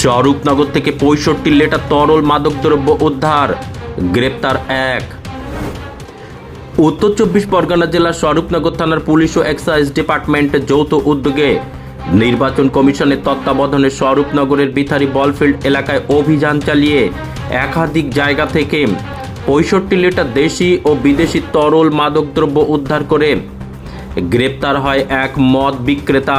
স্বরূপনগর থেকে পঁয়ষট্টি লিটার তরল মাদকদ্রব্য উদ্ধার, গ্রেপ্তার এক। উত্তর চব্বিশ পরগনা জেলার স্বরূপনগর থানার পুলিশ ও এক্সাইজ ডিপার্টমেন্টের যৌথ উদ্যোগে নির্বাচন কমিশনের তত্ত্বাবধানে স্বরূপনগরের বিথারি বলফিল্ড এলাকায় অভিযান চালিয়ে একাধিক জায়গা থেকে পঁয়ষট্টি লিটার দেশি ও বিদেশি তরল মাদকদ্রব্য উদ্ধার করে গ্রেপ্তার হয় এক মদ বিক্রেতা।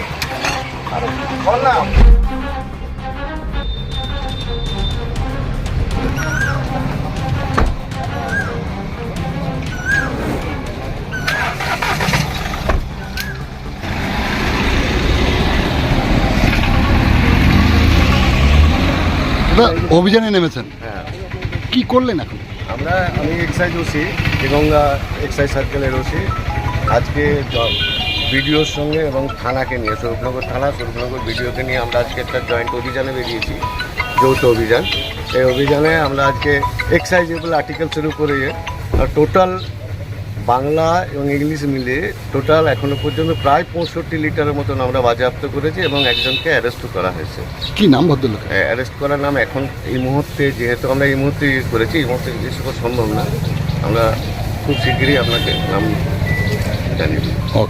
অভিযানে নেমেছেন। হ্যাঁ। কি করলেন এখন? আমরা আমি এক্সাইজ ওসি এবং এক্সাইজ সার্কেলের ওসি আজকে বিডিওর সঙ্গে এবং থানাকে নিয়ে স্বরূপনগর থানা স্বরূপনগর বিডিওকে নিয়ে আমরা আজকে একটা জয়েন্ট অভিযানে বেরিয়েছি যৌথ অভিযান। এই অভিযানে আমরা আজকে এক্সাইজেবল আর্টিকেল শুরু করে টোটাল বাংলা এবং ইংলিশ মিলে টোটাল এখনও পর্যন্ত প্রায় পঁয়ষট্টি লিটারের মতন আমরা বাজেয়াপ্ত করেছি এবং একজনকে অ্যারেস্টও করা হয়েছে। কি নাম ভদ্রলোক? অ্যারেস্ট করার নাম এখন এই মুহূর্তে যেহেতু আমরা এই মুহূর্তে ইউজ করেছি এই মুহূর্তে জিজ্ঞেস করা সম্ভব না। আমরা খুব শীঘ্রই আপনাকে নাম জানিয়ে